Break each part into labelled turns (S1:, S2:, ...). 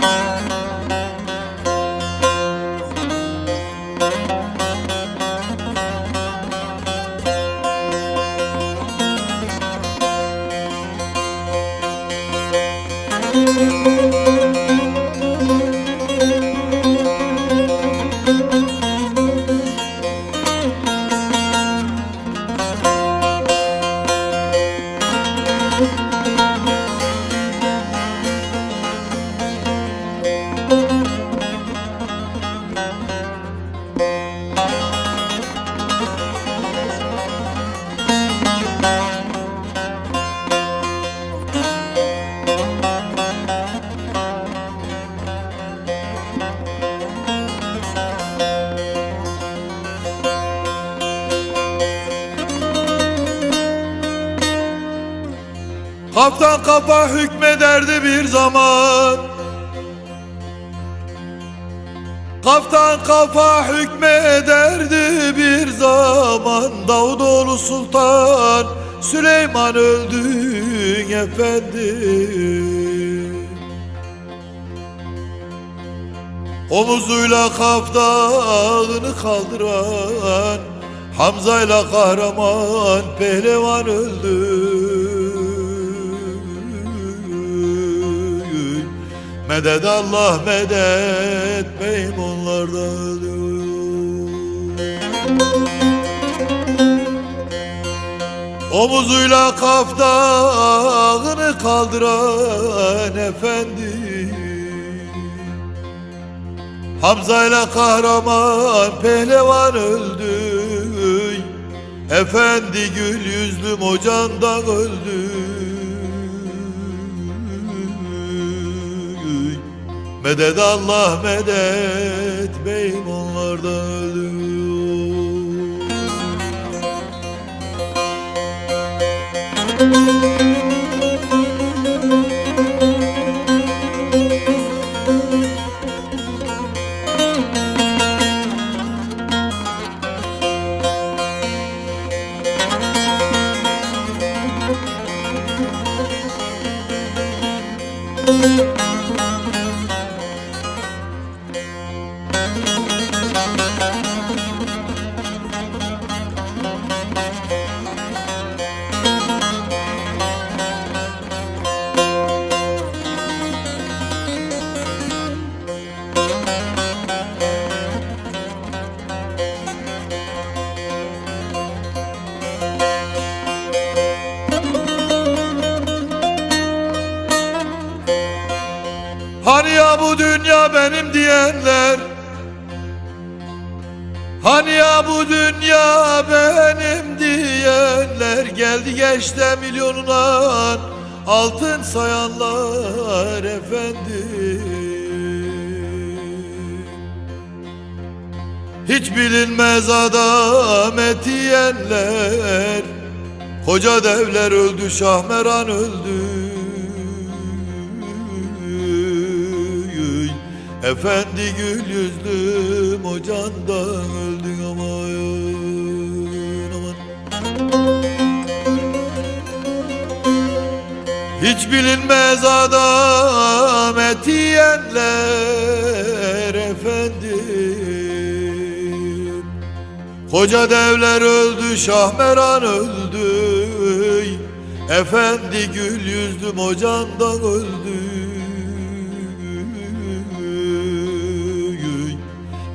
S1: Música Kaptan kafa hükmederdi bir zaman. Kaptan kafa hükmederdi bir zaman. Davutoğlu Sultan Süleyman öldü efendim Omuzuyla Kaf dağını kaldıran Hamza'yla kahraman pehlivan öldü Medet Allah medet beyim onlarda öldü Omuzuyla Kaf dağını kaldıran efendim Hamza ile kahraman pehlivan öldü. Efendi gül yüzlüm hocandan öldü Medet Allah medet beyim onlarda öldü Hani ya bu dünya benim diyenler? Hani ya bu dünya benim diyenler? Geldi geçti milyonuna altın sayanlar efendim. Hiç bilinmez adam etiyenler. Koca devler öldü Şahmeran öldü Efendi gül yüzlüm o candan öldün aman aman Hiç bilinmez adam etiyenler efendim Koca devler öldü Şahmeran öldü. Efendi gül yüzlüm o candan öldü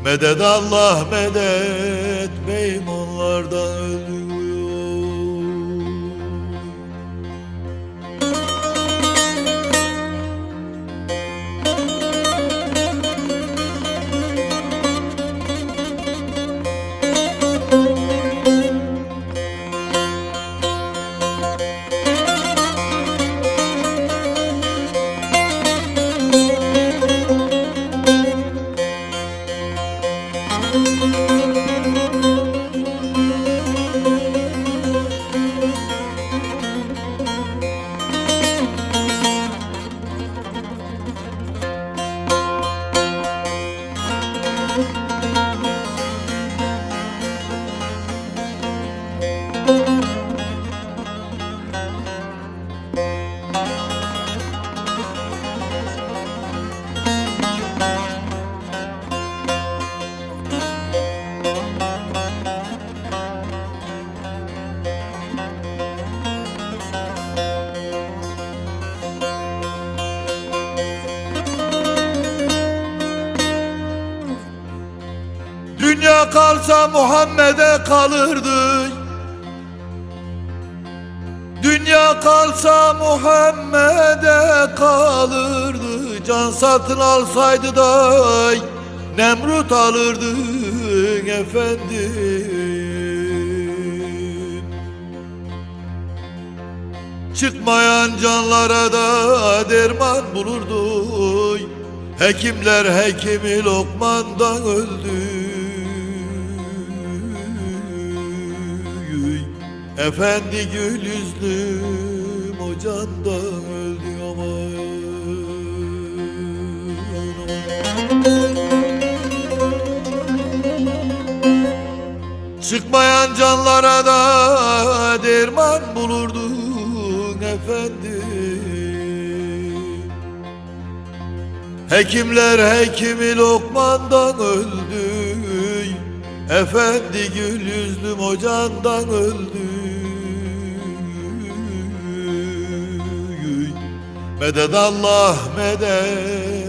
S1: Medet Allah medet beyim onlardan öldü kalsa Muhammed'e kalırdı. Dünya kalsa Muhammed'e kalırdı. Can satın alsaydı da Nemrut alırdı efendim. Çıkmayan canlara da derman bulurdu. Hekimler hekimi Lokman'dan öldü Efendi gül yüzlüm o candan öldü aman Çıkmayan canlara da derman bulurdun efendim Hekimler hekimi Lokman'dan öldü Efendi gül yüzlüm o candan öldü Medet Allah medet